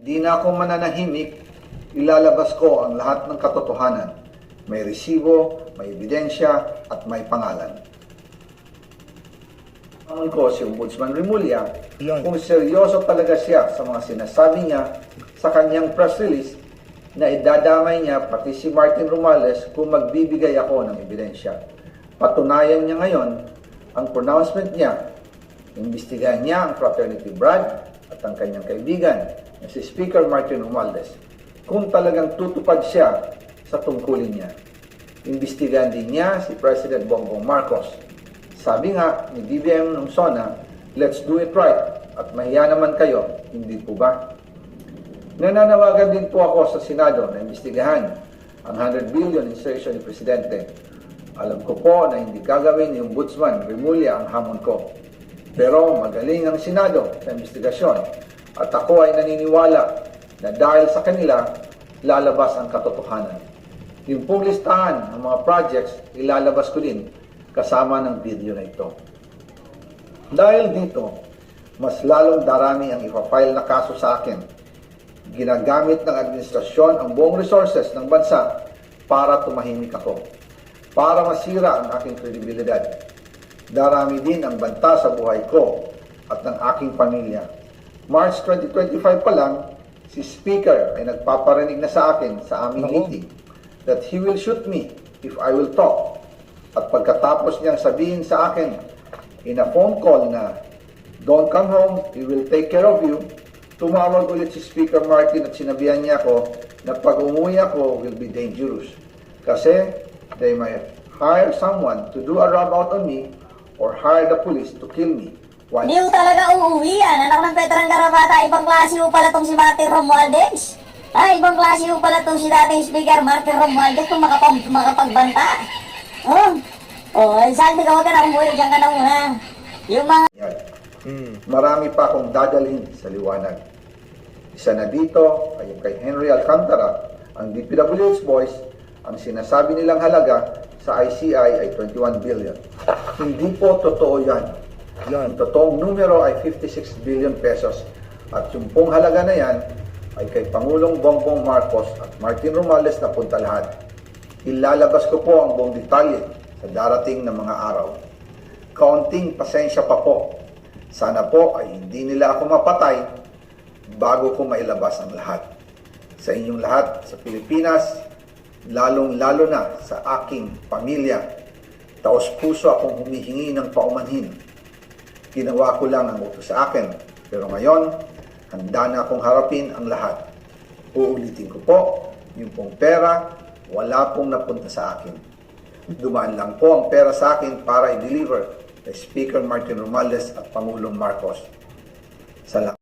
Di na ako mananahimik, ilalabas ko ang lahat ng katotohanan. May resibo, may ebidensya, at may pangalan. Amon ko si Ombudsman Remulla Yan. kung seryoso talaga siya sa mga sinasabi niya sa kanyang press release na idadamay niya pati si Martin Romales kung magbibigay ako ng ebidensya. Patunayan niya ngayon ang pronouncement niya. Imbestigahan niya ang fraternity Brad at ang kanyang kaibigan na si Speaker Martin Romualdez kung talagang tutupad siya sa tungkulin niya. Imbestigahan din niya si President Bongbong Marcos. Sabi nga ni BBM ng SONA, let's do it right at mahiya naman kayo, hindi po ba? Nananawagan din po ako sa Senado na imbestigahan ang 100 billion insertion ni Presidente. Alam ko po na hindi gagawin ni Ombudsman Remulla ang hamon ko. Pero magaling ang Senado sa investigasyon at ako ay naniniwala na dahil sa kanila, lalabas ang katotohanan. Yung pong listahan ng mga projects, ilalabas ko din kasama ng video na ito. Dahil dito, mas lalong darami ang ipafile na kaso sa akin. Ginagamit ng administrasyon ang buong resources ng bansa para tumahimik ako. Para masira ang aking kredibilidad. Darami din ang banta sa buhay ko at ng aking pamilya. March 2025 pa lang, si Speaker ay nagpaparinig na sa akin sa aming Nako. meeting that he will shoot me if I will talk. At pagkatapos niyang sabihin sa akin in a phone call na don't come home, he will take care of you, tumawag ulit si Speaker Martin at sinabihan niya ako na pag umuwi ako will be dangerous. Kasi they might hire someone to do a rub out on me or hire the police to kill me. While Hindi mo talaga uuwi yan. Anak ng Petrang Garabata, ibang klase mo pala tong si Martin Romualdez. Ay, ibang klase mo pala tong si dating speaker Martin Romualdez kung makapag, makapagbanta. Oh, oh, ay, sabi ka, huwag ka na umuwi, dyan ka na muna. Yung mga yan. Mm. Marami pa akong dadalhin sa liwanag. Isa na dito ay yung kay Henry Alcantara, ang DPWH boys, ang sinasabi nilang halaga sa ICI ay 21 billion. Hindi po totoo yan. Yan. Ang totoong numero ay 56 billion pesos at yung pong halaga na yan ay kay Pangulong Bongbong Marcos at Martin Romales na punta lahat. Ilalabas ko po ang buong detalye sa darating na mga araw. Kaunting pasensya pa po. Sana po ay hindi nila ako mapatay bago ko mailabas ang lahat. Sa inyong lahat sa Pilipinas, lalong-lalo na sa aking pamilya, taos puso akong humihingi ng paumanhin. Ginawa ko lang ang utos sa akin, pero ngayon, handa na akong harapin ang lahat. Uulitin ko po, yung pong pera, wala pong napunta sa akin. Dumaan lang po ang pera sa akin para i-deliver kay Speaker Martin Romales at Pangulong Marcos. Salamat.